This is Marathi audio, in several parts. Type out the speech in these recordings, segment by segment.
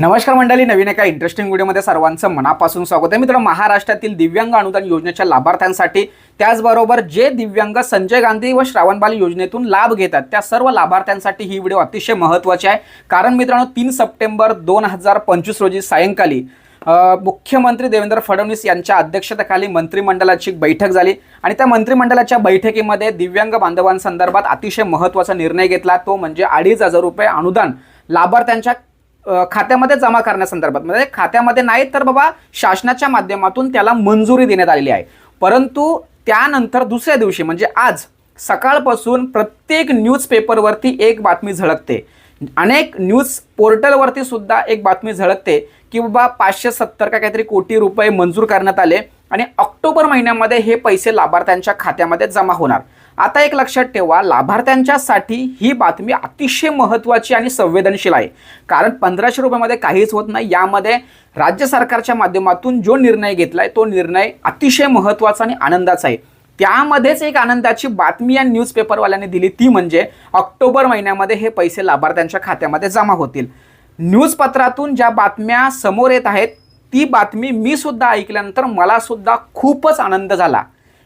नमस्कार मंडळी नवीन एका इंटरेस्टिंग व्हिडिओमध्ये सर्वांचं मनापासून स्वागत आहे. मित्रांनो महाराष्ट्रातील दिव्यांग अनुदान योजनेच्या लाभार्थ्यांसाठी त्याचबरोबर जे दिव्यांग संजय गांधी व श्रावणबाल योजनेतून लाभ घेतात त्या सर्व लाभार्थ्यांसाठी ही व्हिडिओ अतिशय महत्त्वाची आहे. कारण मित्रांनो तीन सप्टेंबर दोन हजार पंचवीस रोजी सायंकाळी मुख्यमंत्री देवेंद्र फडणवीस यांच्या अध्यक्षतेखाली मंत्रिमंडळाची बैठक झाली. आणि त्या मंत्रिमंडळाच्या बैठकीमध्ये दिव्यांग बांधवांसंदर्भात अतिशय महत्त्वाचा निर्णय घेतला. तो म्हणजे अडीच हजार रुपये अनुदान लाभार्थ्यांच्या खात्यामध्ये जमा करण्यासंदर्भात. म्हणजे खात्यामध्ये नाही तर बाबा शासनाच्या माध्यमातून त्याला मंजुरी देण्यात आलेली आहे. परंतु त्यानंतर दुसऱ्या दिवशी म्हणजे आज सकाळपासून प्रत्येक न्यूजपेपरवरती एक बातमी झळकते. अनेक न्यूज पोर्टलवरती सुद्धा एक बातमी झळकते की बाबा पाचशे सत्तर का काहीतरी कोटी रुपये मंजूर करण्यात आले आणि ऑक्टोबर महिन्यामध्ये हे पैसे लाभार्थ्यांच्या खात्यामध्ये जमा होणार. आता एक लक्षात ठेवा लाभार्थ्यांच्यासाठी ही बातमी अतिशय महत्त्वाची आणि संवेदनशील आहे. कारण पंधराशे रुपयामध्ये काहीच होत नाही. यामध्ये राज्य सरकारच्या माध्यमातून जो निर्णय घेतला आहे तो निर्णय अतिशय महत्त्वाचा आणि आनंदाचा आहे. त्यामध्येच एक आनंदाची बातमी या न्यूजपेपरवाल्यांनी दिली. ती म्हणजे ऑक्टोबर महिन्यामध्ये हे पैसे लाभार्थ्यांच्या खात्यामध्ये जमा होतील. न्यूजपत्रातून ज्या बातम्या समोर येत आहेत ती बातमी मी सुद्धा ऐकल्यानंतर मला सुद्धा खूपच आनंद झाला.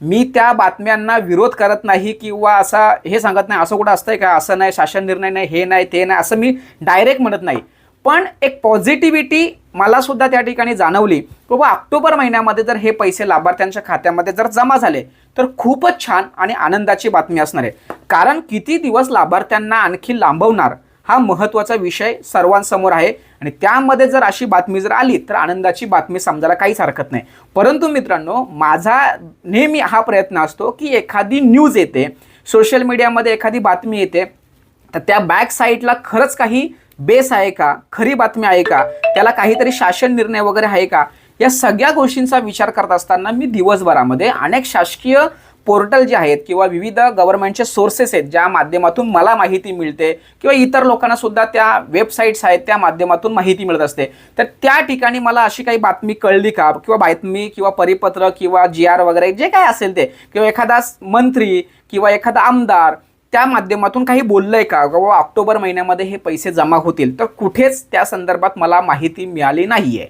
मी त्या बातम्यांना विरोध करत नाही किंवा असा हे सांगत नाही असं कुठं असतंय का? असं नाही शासन निर्णय नाही हे नाही ते नाही असं मी डायरेक्ट म्हणत नाही. पण एक पॉझिटिव्हिटी मला सुद्धा त्या ठिकाणी जाणवली. की बाबा ऑक्टोबर महिन्यामध्ये जर हे पैसे लाभार्थ्यांच्या खात्यामध्ये जर जमा झाले तर खूपच छान आणि आनंदाची बातमी असणार आहे. कारण किती दिवस लाभार्थ्यांना आणखी लांबवणार? हा महत्त्वाचा विषय सर्वांसमोर आहे. आणि त्यामध्ये जर अशी बातमी जर आली तर आनंदाची बातमी समजायला काहीच हरकत नाही. परंतु मित्रांनो माझा नेहमी हा प्रयत्न असतो की एखादी न्यूज येते सोशल मीडियामध्ये एखादी बातमी येते तर त्या बॅक साईडला खरंच काही बेस आहे का? खरी बातमी आहे का? त्याला काहीतरी शासन निर्णय वगैरे आहे का? या सगळ्या गोष्टींचा विचार करत असताना मी दिवसभरामध्ये अनेक शासकीय पोर्टल जे आहेत किंवा विविध गव्हर्नमेंटचे सोर्सेस आहेत ज्या माध्यमातून मला माहिती मिळते किंवा इतर लोकांना सुद्धा त्या वेबसाईट्स आहेत त्या माध्यमातून माहिती मिळत असते. तर त्या ठिकाणी मला अशी काही बातमी कळली का? किंवा बातमी किंवा परिपत्र किंवा जी आर वगैरे जे काय असेल ते किंवा एखादा मंत्री किंवा एखादा आमदार त्या माध्यमातून काही बोललंय का? बाबा ऑक्टोबर महिन्यामध्ये हे पैसे जमा होतील तर कुठेच त्या संदर्भात मला माहिती मिळाली नाहीये.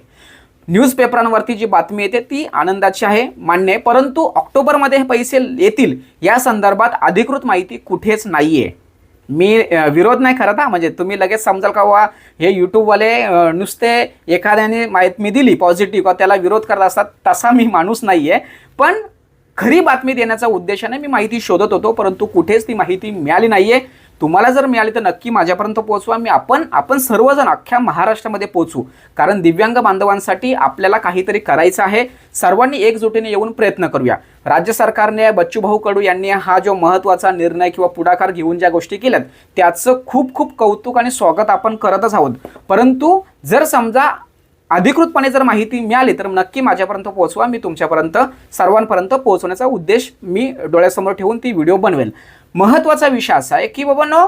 न्यूजपेपरांवरती जी बातमी येते ती आनंदाची आहे मान्य आहे. परंतु ऑक्टोबरमध्ये हे पैसे येतील या संदर्भात अधिकृत माहिती कुठेच नाही आहे मी विरोध नाही करत हा. म्हणजे तुम्ही लगेच समजाल का वा हे यूट्यूबवाले नुसते एखाद्याने बातमी दिली पॉझिटिव्ह किंवा त्याला विरोध करत असतात तसा मी माणूस नाही आहे पण खरी बातमी देण्याचा उद्देशाने मी माहिती शोधत होतो परंतु कुठेच ती माहिती मिळाली नाही आहे तुम्हाला जर मिळाली तर नक्की माझ्यापर्यंत पोहोचवा. मी आपण आपण सर्वजण अख्ख्या महाराष्ट्रामध्ये पोहोचू. कारण दिव्यांग बांधवांसाठी आपल्याला काहीतरी करायचं आहे. सर्वांनी एकजुटीने येऊन प्रयत्न करूया. राज्य सरकारने बच्चूभाऊ कडू यांनी हा जो महत्त्वाचा निर्णय किंवा पुढाकार घेऊन ज्या गोष्टी केल्यात त्याचं खूप खूप कौतुक आणि स्वागत आपण करतच आहोत. परंतु जर समजा अधिकृतपणे जर माहिती मिळाली तर नक्की माझ्यापर्यंत पोहोचवा. मी तुमच्यापर्यंत सर्वांपर्यंत पोहोचवण्याचा उद्देश मी डोळ्यासमोर ठेवून ती व्हिडिओ बनवेल. महत्त्वाचा विषय असा आहे की बाबांनो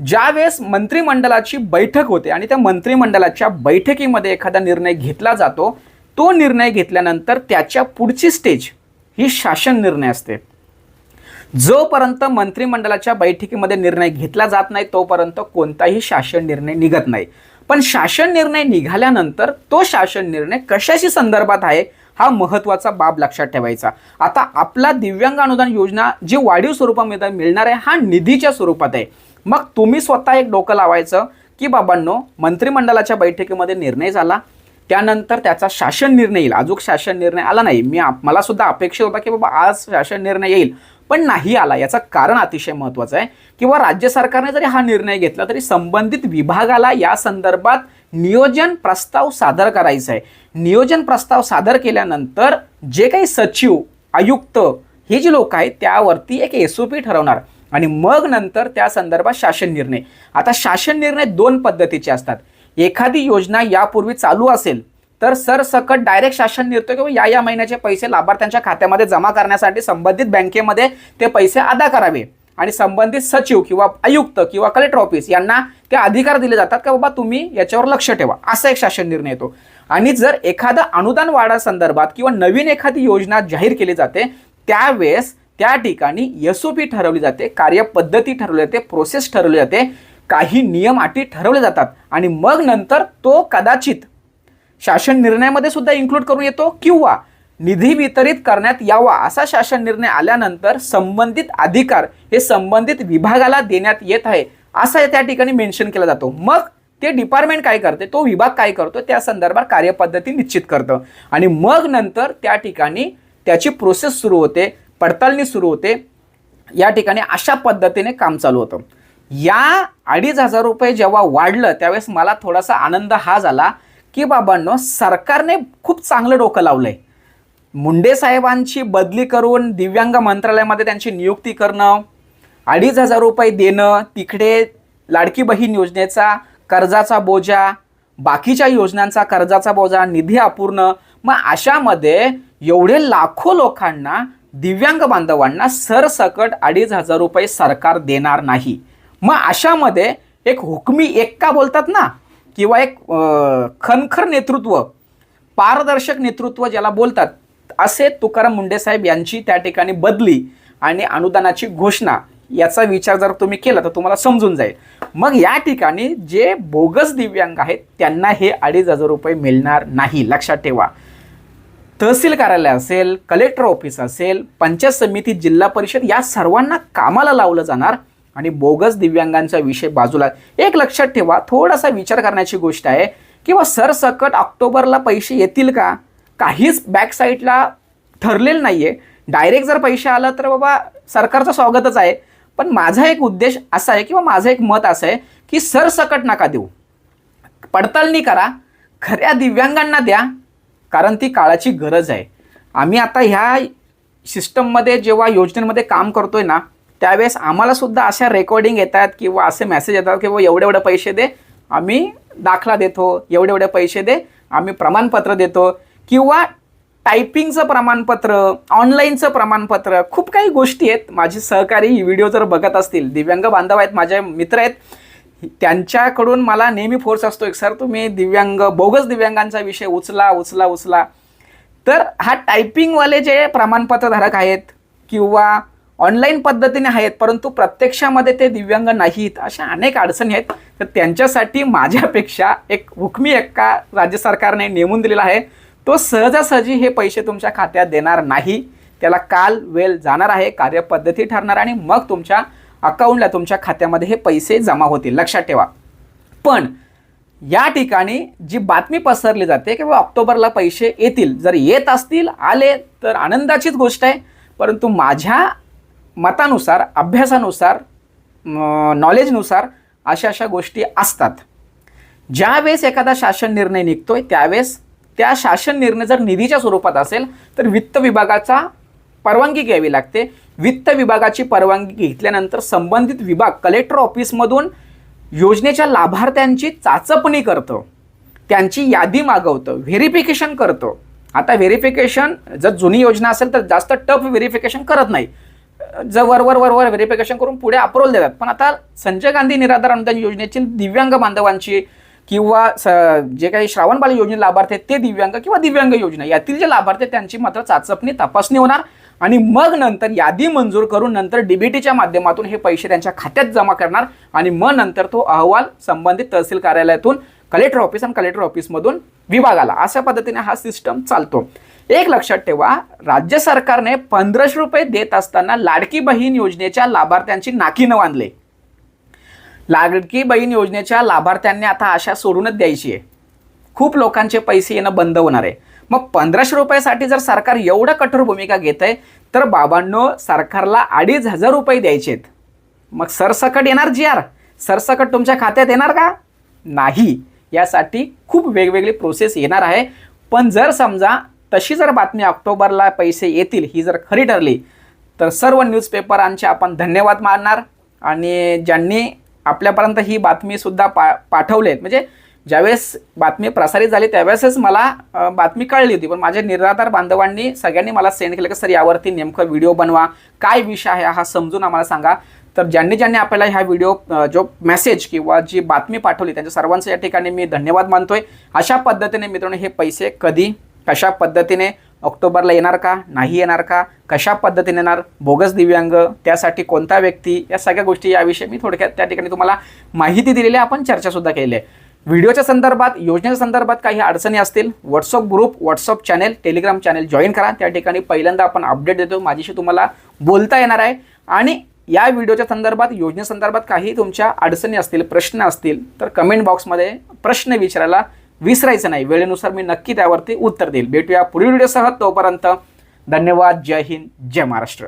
ज्यावेळेस मंत्रिमंडळाची बैठक होते आणि त्या मंत्रिमंडळाच्या बैठकीमध्ये एखादा निर्णय घेतला जातो तो निर्णय घेतल्यानंतर त्याच्या पुढची स्टेज ही शासन निर्णय असते. जोपर्यंत मंत्रिमंडळाच्या बैठकीमध्ये निर्णय घेतला जात नाही तोपर्यंत कोणताही शासन निर्णय निघत नाही. पण शासन निर्णय निघाल्यानंतर तो शासन निर्णय कशाशी संदर्भात आहे हा महत्त्वाचा बाब लक्षात ठेवायचा. आता आपला दिव्यांग अनुदान योजना जी वाढीव स्वरूपामध्ये मिळणार आहे हा निधीच्या स्वरूपात आहे. मग तुम्ही स्वतः एक डोकं लावायचं की बाबांनो मंत्रिमंडळाच्या बैठकीमध्ये निर्णय झाला. त्यानंतर त्याचा शासन निर्णय येईल. अजून शासन निर्णय आला नाही. मी मला सुद्धा अपेक्षित होता की बाबा आज शासन निर्णय येईल पण नाही आला. याचं कारण अतिशय महत्त्वाचं आहे. किंवा राज्य सरकारने जरी हा निर्णय घेतला तरी संबंधित विभागाला या संदर्भात नियोजन प्रस्ताव सादर करायचा आहे. नियोजन प्रस्ताव सादर केल्यानंतर जे काही सचिव आयुक्त हे जे लोक आहेत त्यावरती एक एस ओ पी ठरवणार. आणि मग नंतर त्या संदर्भात शासन निर्णय. आता शासन निर्णय दोन पद्धतीचे असतात. एखादी योजना यापूर्वी चालू असेल तर सरसकट डायरेक्ट शासन निर्णय किंवा या या महिन्याचे पैसे लाभार्थ्यांच्या खात्यामध्ये जमा करण्यासाठी संबंधित बँकेमध्ये ते पैसे अदा करावे. आणि संबंधित सचिव किंवा आयुक्त किंवा कलेक्टर ऑफिस यांना ते अधिकार दिले जातात की बाबा तुम्ही याच्यावर लक्ष ठेवा? असा एक शासन निर्णय येतो. आणि जर एखादा अनुदान वाढा संदर्भात किंवा नवीन एखादी योजना जाहीर केली जाते त्यावेळेस त्या ठिकाणी एस ओ पी ठरवली जाते कार्यपद्धती ठरवली जाते प्रोसेस ठरवली जाते काही नियम अटी ठरवले जातात आणि मग नंतर तो कदाचित शासन निर्णयामध्ये सुद्धा इन्क्लूड करून येतो किंवा निधी वितरित करण्यात यावा असा शासन निर्णय आल्यानंतर संबंधित अधिकार हे संबंधित विभागाला देण्यात येत आहे असं त्या ठिकाणी मेन्शन केला जातो. मग ते डिपार्टमेंट काय करते? तो विभाग काय करतो? त्या संदर्भात कार्यपद्धती निश्चित करतं. आणि मग नंतर त्या ठिकाणी त्याची प्रोसेस सुरू होते पडताळणी सुरू होते. या ठिकाणी अशा पद्धतीने काम चालू होतं. या अडीच हजार रुपये जेव्हा वाढलं त्यावेळेस मला थोडासा आनंद हा झाला की बाबांनो सरकारने खूप चांगलं डोकं लावलंय. मुंडे साहेबांची बदली करून दिव्यांग मंत्रालयामध्ये त्यांची नियुक्ती करणं अडीच हजार रुपये देणं तिकडे लाडकी बहीण योजनेचा कर्जाचा बोजा बाकीच्या योजनांचा कर्जाचा बोजा निधी अपूर्ण मग अशामध्ये एवढे लाखो लोकांना दिव्यांग बांधवांना सरसकट अडीच हजार रुपये सरकार देणार नाही. मग अशामध्ये एक हुकमी एक्का बोलतात ना किंवा एक खनखर नेतृत्व पारदर्शक नेतृत्व ज्याला बोलतात असे तुकाराम मुंडे साहेब यांची त्या ठिकाणी बदली आणि अनुदानाची घोषणा याचा विचार जर तुम्ही केला तर तुम्हाला समजून जाईल. मग या ठिकाणी जे बोगस दिव्यांग आहेत त्यांना हे अडीच हजार रुपये मिळणार नाही. लक्षात ठेवा. तहसील कार्यालय असेल कलेक्टर ऑफिस असेल पंचायत समिती जिल्हा परिषद या सर्वांना कामाला लावलं जाणार आणि बोगस दिव्यांगांचा विषय बाजूला. एक लक्षात ठेवा थोडासा विचार करण्याची गोष्ट आहे किंवा सरसकट ऑक्टोबरला पैसे येतील का? काहीच बॅक साईडला ठरलेलं नाही आहे डायरेक्ट जर पैसे आलं तर बाबा सरकारचं स्वागतच आहे. पण माझा एक उद्देश असा आहे किंवा माझं एक मत असं आहे की सरसकट नका देऊ. पडताळणी करा खऱ्या दिव्यांगांना द्या कारण ती काळाची गरज आहे. आम्ही आता ह्या सिस्टममध्ये जेव्हा योजनेमध्ये काम करतोय ना त्यावेळेस आम्हालासुद्धा अशा रेकॉर्डिंग येतात किंवा असे मेसेज येतात की एवढे एवढे पैसे दे आम्ही दाखला देतो एवढे एवढे पैसे दे आम्ही प्रमाणपत्र देतो. किंवा टायपिंगचं प्रमाणपत्र ऑनलाईनचं प्रमाणपत्र खूप काही गोष्टी आहेत. माझे सहकारी ही व्हिडिओ जर बघत असतील दिव्यांग बांधव आहेत माझे मित्र आहेत त्यांच्याकडून मला नेहमी फोर्स असतो एक सर तुम्ही दिव्यांग बोगस दिव्यांगांचा विषय उचला उचला उचला. तर हा टायपिंगवाले जे प्रमाणपत्रधारक आहेत किंवा ऑनलाईन पद्धतीने आहेत परंतु प्रत्यक्षामध्ये ते दिव्यांग नाहीत अशा अनेक अडचणी आहेत. तर त्यांच्यासाठी माझ्यापेक्षा एक हुकमी एक्का राज्य सरकारने नेमून दिलेला आहे. तो सहजासहजी हे पैसे तुमच्या खात्यात देणार नाही. त्याला काल वेळ जाणार आहे कार्यपद्धती ठरणार आणि मग तुमच्या अकाउंटला तुमच्या खात्यामध्ये हे पैसे जमा होतील. लक्षात ठेवा. पण या ठिकाणी जी बातमी पसरली जाते की बाबा ऑक्टोबरला पैसे येतील. जर येत असतील आले तर आनंदाचीच गोष्ट आहे. परंतु माझ्या मतानुसार अभ्यासानुसार नॉलेजनुसार अशा अशा गोष्टी असतात. ज्यावेळेस एखादा शासन निर्णय निघतोय त्यावेळेस त्या शासन निर्णय जर निधीच्या स्वरूपात असेल तर वित्त विभागाचा परवानगी घ्यावी लागते. वित्त विभागाची परवानगी घेतल्यानंतर संबंधित विभाग कलेक्टर ऑफिसमधून योजनेच्या लाभार्थ्यांची चाचपणी करतं. त्यांची यादी मागवतं व्हेरिफिकेशन करतं. आता व्हेरिफिकेशन जर जुनी योजना असेल तर जास्त टफ व्हेरिफिकेशन करत नाही. जर वरवर वरवर व्हेरिफिकेशन करून पुढे अप्रोल देतात. पण आता संजय गांधी निराधार अनुदान योजनेची दिव्यांग बांधवांची किंवा स जे काही श्रावणबाल योजने लाभार्थी आहेत ते दिव्यांग किंवा दिव्यांग योजना. यातील जे लाभार्थी आहेत त्यांची मात्र चाचपणी तपासणी होणार आणि मग नंतर यादी मंजूर करून नंतर डीबीटीच्या माध्यमातून हे पैसे त्यांच्या खात्यात जमा करणार आणि मग नंतर तो अहवाल संबंधित तहसील कार्यालयातून कलेक्टर ऑफिस आणि कलेक्टर ऑफिसमधून विभागाला. अशा पद्धतीने हा सिस्टम चालतो. एक लक्षात ठेवा राज्य सरकारने पंधराशे रुपये देत असताना लाडकी बहीण योजनेच्या लाभार्थ्यांची नाकीनं बांधले. लाडकी बहीण योजनेच्या लाभार्थ्यांनी आता आशा सोडूनच द्यायची आहे. खूप लोकांचे पैसे येणं बंद होणार आहे. मग पंधराशे रुपयासाठी जर सरकार एवढं कठोर भूमिका घेत आहे तर बाबांनो सरकारला अडीच हजार रुपये द्यायचे आहेत. मग सरसकट येणार जी आर? सरसकट तुमच्या खात्यात येणार का? नाही. यासाठी खूप वेगवेगळी प्रोसेस येणार आहे. पण जर समजा तशी जर बातमी ऑक्टोबरला पैसे येतील ही जर खरी ठरली तर सर्व न्यूजपेपरांचे आपण धन्यवाद मानणार. आणि ज्यांनी आपल्यापर्यंत ही बातमीसुद्धा पा पाठवलेत. म्हणजे ज्यावेळेस बातमी प्रसारित झाली त्यावेळेसच मला बातमी कळली होती. पण माझ्या निराधार बांधवांनी सगळ्यांनी मला सेंड केलं की सर यावरती नेमकं व्हिडिओ बनवा. काय विषय आहे हा समजून आम्हाला सांगा. तर ज्यांनी ज्यांनी आपल्याला ह्या व्हिडिओ जो मेसेज किंवा जी बातमी पाठवली त्यांच्या सर्वांचं या ठिकाणी मी धन्यवाद मानतोय. अशा पद्धतीने मित्रांनो हे पैसे कधी कशा पद्धतीने ऑक्टोबरला येणार का? नाही येणार का? कशा पद्धतीने येणार? बोगस दिव्यांग त्यासाठी कोणता व्यक्ती? या सगळ्या गोष्टी याविषयी मी थोडक्यात त्या ठिकाणी तुम्हाला माहिती दिलेली आहे. आपण चर्चासुद्धा केली आहे. व्हिडिओच्या संदर्भात योजनेच्या संदर्भात काही अडचणी असतील WhatsApp group WhatsApp channel Telegram channel join करा. त्या ठिकाणी पहिल्यांदा आपण अपडेट देतो. माझ्याशी तुम्हाला बोलता येणार आहे. आणि या व्हिडिओच्या संदर्भात योजनेसंदर्भात काही तुमच्या अडचणी असतील प्रश्न असतील तर कमेंट बॉक्समध्ये प्रश्न विचारायला विसरायचं नाही. वेळेनुसार मी नक्की त्यावरती उत्तर देईल. भेटूया पुढील व्हिडिओसह तोपर्यंत धन्यवाद. जय हिंद. जय महाराष्ट्र.